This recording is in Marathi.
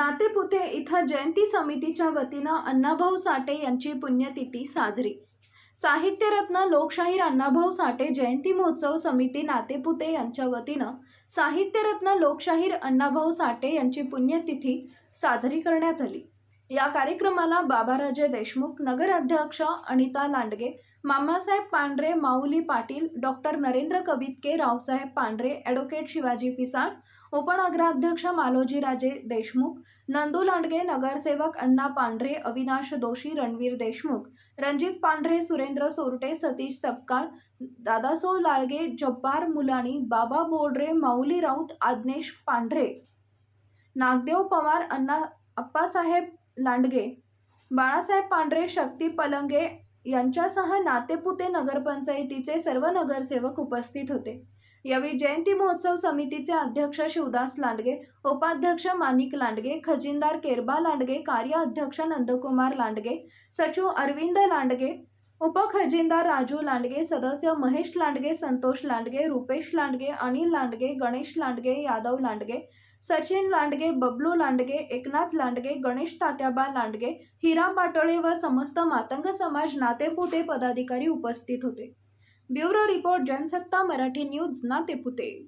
नातेपुते इथं जयंती समितीच्या वतीनं अण्णाभाऊ साठे यांची पुण्यतिथी साजरी. साहित्यरत्न लोकशाहीर अण्णाभाऊ साठे जयंती महोत्सव समिती नातेपुते यांच्या वतीनं साहित्यरत्न लोकशाहीर अण्णाभाऊ साठे यांची पुण्यतिथी साजरी करण्यात आली. या कार्यक्रमाला बाबाराजे देशमुख नगराध्यक्ष अनिता लांडगे मामासाहेब पांढरे माऊली पाटील डॉक्टर नरेंद्र कवितके रावसाहेब पांढरे ॲडव्होकेट शिवाजी पिसाळ उपनगराध्यक्ष मालोजीराजे देशमुख नंदू लांडगे नगरसेवक अण्णा पांढरे अविनाश दोशी रणवीर देशमुख रणजित पांढरे सुरेंद्र सोरटे सतीश सपकाळ दादासो लाळगे जब्बार मुलाणी बाबा बोर्डरे माऊली राऊत आज्ञेश पांढरे नागदेव पवार अण्णा अप्पासाहेब लांडगे. बाळासाहेब पांढरे शक्ती पलंगे यांच्यासह नातेपुते नगरपंचायतीचे सर्व नगरसेवक उपस्थित होते. यावेळी जयंती महोत्सव समितीचे अध्यक्ष शिवदास लांडगे उपाध्यक्ष माणिक लांडगे खजिनदार केरबा लांडगे कार्य अध्यक्ष नंदकुमार लांडगे सचिव अरविंद लांडगे उपखजिनदार राजू लांडगे सदस्य महेश लांडगे संतोष लांडगे रुपेश लांडगे अनिल लांडगे गणेश लांडगे यादव लांडगे सचिन लांडगे बबलू लांडगे एकनाथ लांडगे गणेश तात्याबा लांडगे हिरा पाटोळे व समस्त मातंग समाज नातेपुते पदाधिकारी उपस्थित होते. Bureau report Jansatta Marathi news Natepute.